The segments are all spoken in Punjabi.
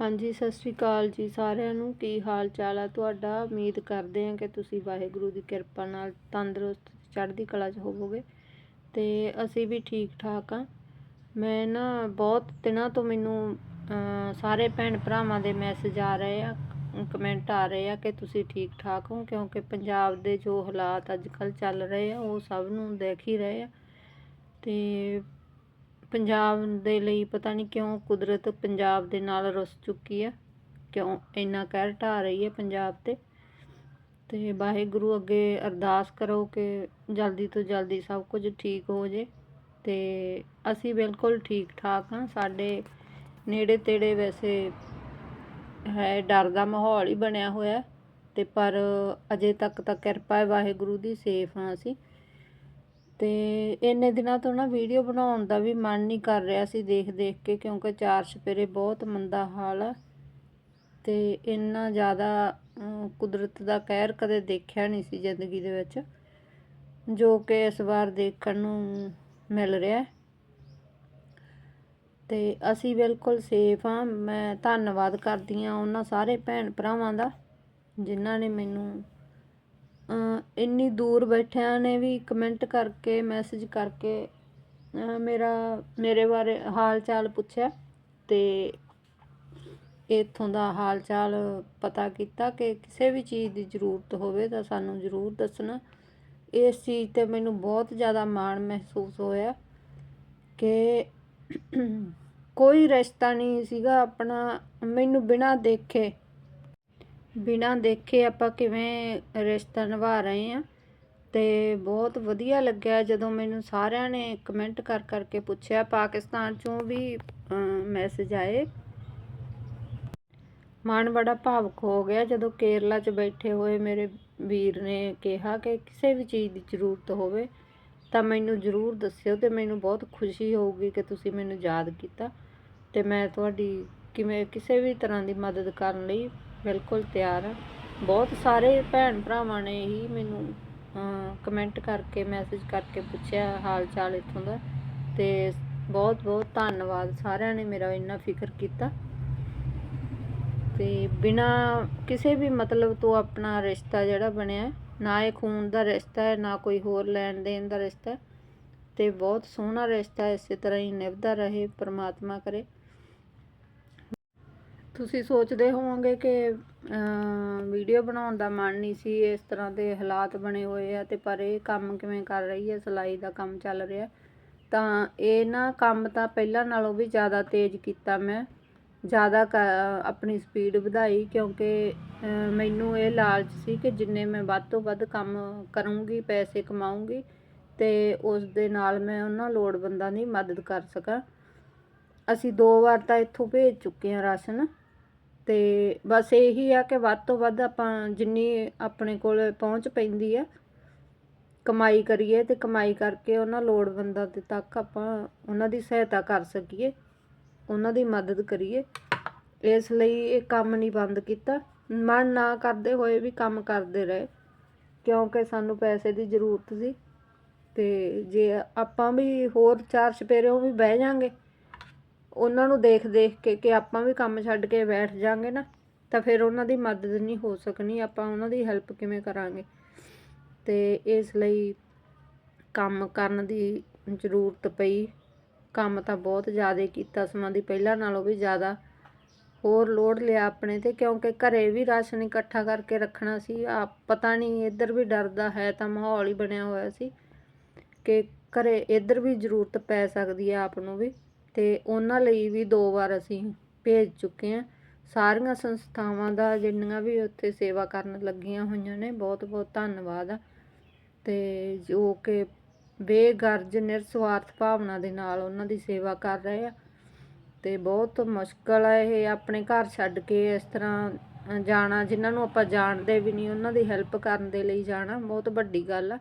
ਹਾਂਜੀ, ਸਤਿ ਸ਼੍ਰੀ ਅਕਾਲ ਜੀ ਸਾਰਿਆਂ ਨੂੰ। ਕੀ ਹਾਲ ਚਾਲ ਆ ਤੁਹਾਡਾ? ਉਮੀਦ ਕਰਦੇ ਹਾਂ ਕਿ ਤੁਸੀਂ ਵਾਹਿਗੁਰੂ ਦੀ ਕਿਰਪਾ ਨਾਲ ਤੰਦਰੁਸਤ ਚੜ੍ਹਦੀ ਕਲਾ 'ਚ ਹੋਵੋਗੇ ਤੇ ਅਸੀਂ ਵੀ ਠੀਕ ਠਾਕ ਆ। ਮੈਂ ਨਾ ਬਹੁਤ ਦਿਨਾਂ ਤੋਂ ਮੈਨੂੰ ਸਾਰੇ ਭੈਣ ਭਰਾਵਾਂ ਦੇ ਮੈਸੇਜ ਆ ਰਹੇ ਆ ਕਮੈਂਟ ਆ ਰਹੇ ਆ ਕਿ ਤੁਸੀਂ ਠੀਕ ਠਾਕ ਹੋ, ਕਿਉਂਕਿ ਪੰਜਾਬ ਦੇ ਜੋ ਹਾਲਾਤ ਅੱਜ ਕੱਲ੍ਹ ਚੱਲ ਰਹੇ ਆ, ਉਹ ਸਭ ਨੂੰ ਦੇਖ ਹੀ ਰਹੇ ਆ। ਤੇ ਪੰਜਾਬ ਦੇ ਲਈ ਪਤਾ ਨਹੀਂ ਕਿਉਂ ਕੁਦਰਤ ਪੰਜਾਬ ਦੇ ਨਾਲ ਰੁੱਸ ਚੁੱਕੀ ਆ, ਕਿਉਂ ਇੰਨਾ ਕਹਿਰ ਢਾ ਰਹੀ ਹੈ ਪੰਜਾਬ ਤੇ। ਤੇ ਵਾਹਿਗੁਰੂ ਅੱਗੇ ਅਰਦਾਸ ਕਰੋ ਕਿ ਜਲਦੀ ਤੋਂ ਜਲਦੀ ਸਭ ਕੁਝ ਠੀਕ ਹੋ ਜੇ ਤੇ ਅਸੀਂ ਬਿਲਕੁਲ ਠੀਕ ਠਾਕ ਹਾਂ। ਸਾਡੇ ਨੇੜੇ ਤੇੜੇ ਵੈਸੇ ਹੈ, ਡਰ ਦਾ ਮਾਹੌਲ ਹੀ ਬਣਿਆ ਹੋਇਆ, ਤੇ ਪਰ ਅਜੇ ਤੱਕ ਤਾਂ ਕਿਰਪਾ ਹੈ ਵਾਹਿਗੁਰੂ ਦੀ, ਸੇਫ ਹਾਂ ਅਸੀਂ। ਤੇ ਇੰਨੇ ਦਿਨਾਂ ਤੋਂ ਨਾ ਵੀਡੀਓ ਬਣਾਉਣ ਦਾ ਵੀ ਮਨ ਨਹੀਂ ਕਰ ਰਿਹਾ ਸੀ ਦੇਖ ਦੇਖ ਕੇ, ਕਿਉਂਕਿ ਚਾਰ ਛਪੇਰੇ ਬਹੁਤ ਮੰਦਾ ਹਾਲ ਆ ਤੇ ਇੰਨਾ ਜ਼ਿਆਦਾ ਕੁਦਰਤ ਦਾ ਕਹਿਰ ਕਦੇ ਦੇਖਿਆ ਨਹੀਂ ਸੀ ਜ਼ਿੰਦਗੀ ਦੇ ਵਿੱਚ, ਜੋ ਕਿ ਇਸ ਵਾਰ ਦੇਖਣ ਨੂੰ ਮਿਲ ਰਿਹਾ ਹੈ। ਤੇ ਅਸੀਂ ਬਿਲਕੁਲ ਸੇਫ ਹਾਂ ਮੈਂ ਧੰਨਵਾਦ ਕਰਦੀ ਹਾਂ ਉਹਨਾਂ ਸਾਰੇ ਭੈਣ ਭਰਾਵਾਂ ਦਾ, ਜਿਨ੍ਹਾਂ ਨੇ ਮੈਨੂੰ ਇੰਨੀ ਦੂਰ ਬੈਠਿਆਂ ਨੇ ਵੀ ਕਮੈਂਟ ਕਰਕੇ ਮੈਸੇਜ ਕਰਕੇ ਮੇਰਾ, ਮੇਰੇ ਬਾਰੇ ਹਾਲ ਚਾਲ ਪੁੱਛਿਆ ਅਤੇ ਇੱਥੋਂ ਦਾ ਹਾਲ ਚਾਲ ਪਤਾ ਕੀਤਾ ਕਿ ਕਿਸੇ ਵੀ ਚੀਜ਼ ਦੀ ਜ਼ਰੂਰਤ ਹੋਵੇ ਤਾਂ ਸਾਨੂੰ ਜ਼ਰੂਰ ਦੱਸਣਾ। ਇਸ ਚੀਜ਼ ਤੇ ਮੈਨੂੰ ਬਹੁਤ ਜ਼ਿਆਦਾ ਮਾਣ ਮਹਿਸੂਸ ਹੋਇਆ ਕਿ ਕੋਈ ਰਿਸ਼ਤਾ ਨਹੀਂ ਸੀਗਾ ਆਪਣਾ। ਮੈਨੂੰ ਬਿਨਾਂ ਦੇਖੇ ਬਿਨਾਂ ਦੇਖੇ ਆਪਾਂ ਕਿਵੇਂ ਰਿਸ਼ਤਾ ਨਿਭਾ ਰਹੇ ਆ ਤੇ ਬਹੁਤ ਵਧੀਆ ਲੱਗਿਆ ਜਦੋਂ ਮੈਨੂੰ ਸਾਰਿਆਂ ਨੇ ਕਮੈਂਟ ਕਰ ਕਰਕੇ ਪੁੱਛਿਆ। ਪਾਕਿਸਤਾਨ ਚੋਂ ਵੀ ਮੈਸੇਜ ਆਏ। ਮਨ ਬੜਾ ਭਾਵੁਕ ਹੋ ਗਿਆ ਜਦੋਂ ਕੇਰਲਾ 'ਚ ਬੈਠੇ ਹੋਏ ਮੇਰੇ ਵੀਰ ਨੇ ਕਿਹਾ ਕਿ ਕਿਸੇ ਵੀ ਚੀਜ਼ ਦੀ ਜ਼ਰੂਰਤ ਹੋਵੇ ਤਾਂ ਮੈਨੂੰ ਜ਼ਰੂਰ ਦੱਸਿਓ ਤੇ ਮੈਨੂੰ ਬਹੁਤ ਖੁਸ਼ੀ ਹੋਊਗੀ ਕਿ ਤੁਸੀਂ ਮੈਨੂੰ ਯਾਦ ਕੀਤਾ ਤੇ ਮੈਂ ਤੁਹਾਡੀ ਕਿਵੇਂ ਕਿਸੇ ਵੀ ਤਰ੍ਹਾਂ ਦੀ ਮਦਦ ਕਰਨ ਲਈ ਬਿਲਕੁਲ ਤਿਆਰ ਹਾਂ ਬਹੁਤ ਸਾਰੇ ਭੈਣ ਭਰਾਵਾਂ ਨੇ ਹੀ ਮੈਨੂੰ ਕਮੈਂਟ ਕਰਕੇ ਮੈਸੇਜ ਕਰਕੇ ਪੁੱਛਿਆ ਹਾਲ ਚਾਲ ਇੱਥੋਂ ਦਾ। ਤੇ ਬਹੁਤ ਬਹੁਤ ਧੰਨਵਾਦ ਸਾਰਿਆਂ ਨੇ ਮੇਰਾ ਇੰਨਾ ਫਿਕਰ ਕੀਤਾ। ਤੇ ਬਿਨਾ ਕਿਸੇ ਵੀ ਮਤਲਬ ਤੋਂ ਆਪਣਾ ਰਿਸ਼ਤਾ ਜਿਹੜਾ ਬਣਿਆ, ਨਾ ਇਹ ਖੂਨ ਦਾ ਰਿਸ਼ਤਾ ਹੈ, ਨਾ ਕੋਈ ਹੋਰ ਲੈਣ ਦੇਣ ਦਾ ਰਿਸ਼ਤਾ। ਹੈ ਤੇ ਬਹੁਤ ਸੋਹਣਾ ਰਿਸ਼ਤਾ ਇਸੇ ਤਰ੍ਹਾਂ ਹੀ ਨਿਭਦਾ ਰਹੇ, ਪ੍ਰਮਾਤਮਾ ਕਰੇ। ਤੁਸੀਂ ਸੋਚਦੇ ਹੋਵੋਗੇ ਕਿ ਵੀਡੀਓ ਬਣਾਉਣ ਦਾ ਮਨ ਨਹੀਂ ਸੀ, ਇਸ ਤਰ੍ਹਾਂ ਦੇ ਹਾਲਾਤ ਬਣੇ ਹੋਏ ਆ ਤੇ ਪਰ ਇਹ ਕੰਮ ਕਿਵੇਂ ਕਰ ਰਹੀ ਹੈ, ਸਿਲਾਈ ਦਾ ਕੰਮ ਚੱਲ ਰਿਹਾ। ਤਾਂ ਇਹ ਨਾ ਕੰਮ ਤਾਂ ਪਹਿਲਾਂ ਨਾਲੋਂ ਵੀ ਜ਼ਿਆਦਾ ਤੇਜ਼ ਕੀਤਾ ਮੈਂ, ਜ਼ਿਆਦਾ ਕ- ਆਪਣੀ ਸਪੀਡ ਵਧਾਈ ਕਿਉਂਕਿ ਮੈਨੂੰ ਇਹ ਲਾਲਚ ਸੀ ਕਿ ਜਿੰਨੇ ਮੈਂ ਵੱਧ ਤੋਂ ਵੱਧ ਕੰਮ ਕਰੂੰਗੀ, ਪੈਸੇ ਕਮਾਊਂਗੀ ਤੇ ਉਸ ਦੇ ਨਾਲ ਮੈਂ ਉਹਨਾਂ ਲੋੜਵੰਦਾਂ ਦੀ ਮਦਦ ਕਰ ਸਕਾਂ। ਅਸੀਂ ਦੋ ਵਾਰ ਤਾਂ ਇੱਥੋਂ ਭੇਜ ਚੁੱਕੇ ਹਾਂ ਰਾਸ਼ਨ। ਤੇ ਬਸ ਇਹੀ ਆ ਕਿ ਵੱਧ ਤੋਂ ਵੱਧ ਆਪਾਂ ਜਿੰਨੀ ਆਪਣੇ ਕੋਲ ਪਹੁੰਚ ਪੈਂਦੀ ਆ, ਕਮਾਈ ਕਰੀਏ ਤੇ ਕਮਾਈ ਕਰਕੇ ਉਹਨਾਂ ਲੋੜਵੰਦਾਂ ਦੇ ਤੱਕ ਆਪਾਂ ਉਹਨਾਂ ਦੀ ਸਹਾਇਤਾ ਕਰ ਸਕੀਏ, ਉਹਨਾਂ ਦੀ ਮਦਦ ਕਰੀਏ। ਇਸ ਲਈ ਇਹ ਕੰਮ ਨਹੀਂ ਬੰਦ ਕੀਤਾ। ਮਨ ਨਾ ਕਰਦੇ ਹੋਏ ਵੀ ਕੰਮ ਕਰਦੇ ਰਹੇ, ਕਿਉਂਕਿ ਸਾਨੂੰ ਪੈਸੇ ਦੀ ਜ਼ਰੂਰਤ ਸੀ ਤੇ ਜੇ ਆਪਾਂ ਵੀ ਹੋਰ ਚਾਰ ਚਪੇਰਿਓਂ ਵੀ ਬਹਿ ਜਾਾਂਗੇ ਉਹਨਾਂ ਨੂੰ ਦੇਖ ਦੇਖ ਕੇ ਕਿ ਆਪਾਂ ਵੀ ਕੰਮ ਛੱਡ ਕੇ ਬੈਠ ਜਾਾਂਗੇ ਨਾ, ਤਾਂ ਫਿਰ ਉਹਨਾਂ ਦੀ ਮਦਦ ਨਹੀਂ ਹੋ ਸਕਣੀ, ਆਪਾਂ ਉਹਨਾਂ ਦੀ ਹੈਲਪ ਕਿਵੇਂ ਕਰਾਂਗੇ? ਤੇ ਇਸ ਲਈ ਕੰਮ ਕਰਨ ਦੀ ਜ਼ਰੂਰਤ ਪਈ। ਕੰਮ ਤਾਂ ਬਹੁਤ ਜ਼ਿਆਦਾ ਕੀਤਾ ਸਮਾਂ ਦੀ, ਪਹਿਲਾਂ ਨਾਲੋਂ ਵੀ ਜ਼ਿਆਦਾ। ਹੋਰ ਲੋਡ ਲਿਆ ਆਪਣੇ ਤੇ, ਕਿਉਂਕਿ ਘਰੇ ਵੀ ਰਾਸ਼ਨ ਇਕੱਠਾ ਕਰਕੇ ਰੱਖਣਾ ਸੀ। ਆ ਪਤਾ ਨਹੀਂ ਇੱਧਰ ਵੀ ਡਰਦਾ ਹੈ ਤਾਂ ਮਾਹੌਲ ਹੀ ਬਣਿਆ ਹੋਇਆ ਸੀ ਕਿ ਘਰੇ ਇੱਧਰ ਵੀ ਜ਼ਰੂਰਤ ਪੈ ਸਕਦੀ ਹੈ ਆਪ ਨੂੰ ਵੀ। ਤੇ ਉਹਨਾਂ ਲਈ ਵੀ ਦੋ ਵਾਰ ਅਸੀਂ ਭੇਜ ਚੁੱਕੇ ਹਾਂ। ਸਾਰੀਆਂ ਸੰਸਥਾਵਾਂ ਦਾ ਜਿੰਨੀਆਂ ਵੀ ਉੱਥੇ ਸੇਵਾ ਕਰਨ ਲੱਗੀਆਂ ਹੋਈਆਂ ਨੇ, ਬਹੁਤ ਬਹੁਤ ਧੰਨਵਾਦ ਆ। ਤੇ ਜੋ ਕਿ ਬੇਗਰਜ ਨਿਰਸਵਾਰਥ ਭਾਵਨਾ ਦੇ ਨਾਲ ਉਹਨਾਂ ਦੀ ਸੇਵਾ ਕਰ ਰਹੇ ਆ। ਤੇ ਬਹੁਤ ਮੁਸ਼ਕਲ ਹੈ ਇਹ ਆਪਣੇ ਘਰ ਛੱਡ ਕੇ ਇਸ ਤਰ੍ਹਾਂ ਜਾਣਾ, ਜਿਨ੍ਹਾਂ ਨੂੰ ਆਪਾਂ ਜਾਣਦੇ ਵੀ ਨਹੀਂ, ਉਹਨਾਂ ਦੀ ਹੈਲਪ ਕਰਨ ਦੇ ਲਈ ਜਾਣਾ, ਬਹੁਤ ਵੱਡੀ ਗੱਲ ਆ।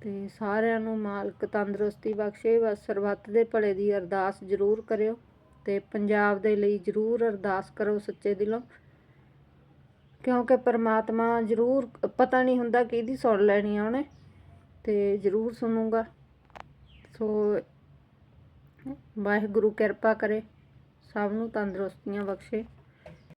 ਤੇ ਸਾਰਿਆਂ ਨੂੰ ਮਾਲਕ ਤੰਦਰੁਸਤੀ ਬਖਸ਼ੇ, ਬਸ ਸਰਬੱਤ ਦੇ ਭਲੇ ਦੀ ਅਰਦਾਸ ਜ਼ਰੂਰ ਕਰਿਓ ਤੇ ਪੰਜਾਬ ਦੇ ਲਈ ਜ਼ਰੂਰ ਅਰਦਾਸ ਕਰੋ ਸੱਚੇ ਦਿਲੋਂ। ਕਿਉਂਕਿ ਪਰਮਾਤਮਾ ਜ਼ਰੂਰ, ਪਤਾ ਨਹੀਂ ਹੁੰਦਾ ਕਿਹਦੀ ਸੁਣ ਲੈਣੀ ਆ ਉਹਨੇ ਤੇ ਜ਼ਰੂਰ ਸੁਣੂਗਾ। ਸੋ ਵਾਹਿਗੁਰੂ ਕਿਰਪਾ ਕਰੇ, ਸਭ ਨੂੰ ਤੰਦਰੁਸਤੀਆਂ ਬਖਸ਼ੇ।